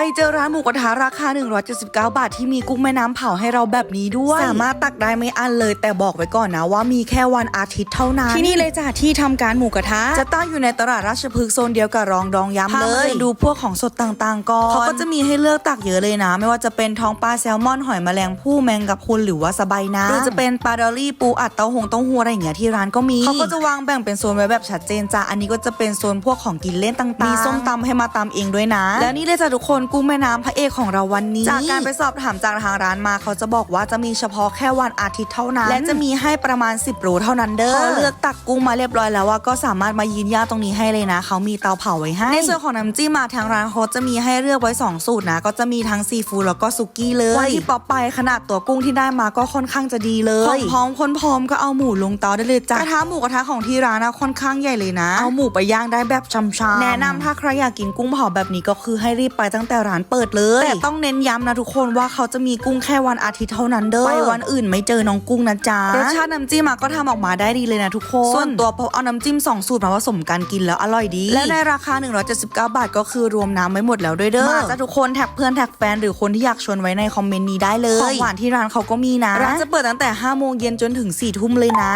ไปเจอร้านหมูกระทะราคา 179 บาทที่มีกุ้งแม่น้ำเผาให้เราแบบนี้ด้วย สามารถตักได้ไม่อั้นเลย แต่บอกไว้ก่อนนะว่ามีแค่วันอาทิตย์เท่านั้น ที่นี่เลยจ้ะที่ทำการหมูกระทะ จะตั้งอยู่ในตลาดราชพฤกษ์โซนเดียวกับรองดองยำเลยดูพวกของสดต่างๆก่อนเขาก็จะมีให้เลือกตักเยอะเลยนะ ไม่ว่าจะเป็นท้องปลาแซลมอนหอยแมลงภู่แมงกะพรุนหรือว่าสบายน้ำหรือจะเป็นปลาดอลลี่ปูอัดเต้าหงเต้าหู้อะไรอย่างเงี้ยที่ร้านก็มีเขาก็จะวางแบ่งเป็นโซนไว้แบบชัดเจนจ้ะอันนี้ก็จะเป็นโซนพวกของกินเล่นต่างๆมีส้มตำให้มาตำเองด้วยนะ แล้วนี่เลยจ้ะทุกคนกุ้งแม่น้ำพระเอกของเราวันนี้ จากการไปสอบถามจากทางร้านมาเขาจะบอกว่าจะมีเฉพาะแค่วันอาทิตย์เท่านั้น และจะมีให้ประมาณ 10โลเท่านั้นเด้อพอเลือกตักกุ้งมาเรียบร้อยแล้วว่าก็สามารถมายืนย่างตรงนี้ให้เลยนะ เขามีเตาเผาไว้ให้ ในส่วนของน้ำจิ้มมาทางร้านเขาจะมีให้เลือกไว้ 2 สูตรนะ ก็จะมีทั้งซีฟู้ดแล้วก็สุกี้เลยวันที่ป๊อปไปขนาดตัวกุ้งที่ได้มาก็ค่อนข้างจะดีเลยพร้อมคนพร้อมก็เอาหมูลงเตาได้เลยจ้ะกระทะหมูกระทะของที่ร้านนะค่อนข้างใหญ่เลยนะ เอาหมูไปย่างได้แบบช่ำๆแนะนำถ้าใครอยากกินกุ้งเผาแบบนี้ก็คือให้รีบไปตั้งแต่ร้านเปิดเลย แต่ต้องเน้นย้ำนะทุกคนว่าเขาจะมีกุ้งแค่วันอาทิตย์เท่านั้นเด้อไปวันอื่นไม่เจอน้องกุ้งนะจ๊ะรสชาติน้ำจิ้มอะก็ทำออกมาได้ดีเลยนะทุกคน ส่วนตัวพอเอาน้ำจิ้มสองสูตรมาผสมกันกินแล้วอร่อยดี และในราคา 179 บาทก็คือรวมน้ำไว้หมดแล้วด้วยเด้อมาจ้ะทุกคนแท็กเพื่อนแท็กแฟนหรือคนที่อยากชวนไว้ในคอมเมนต์นี้ได้เลยของหวานที่ร้านเขาก็มีนะร้านจะเปิดตั้งแต่5โมงเย็นจนถึง4ทุ่มเลยนะ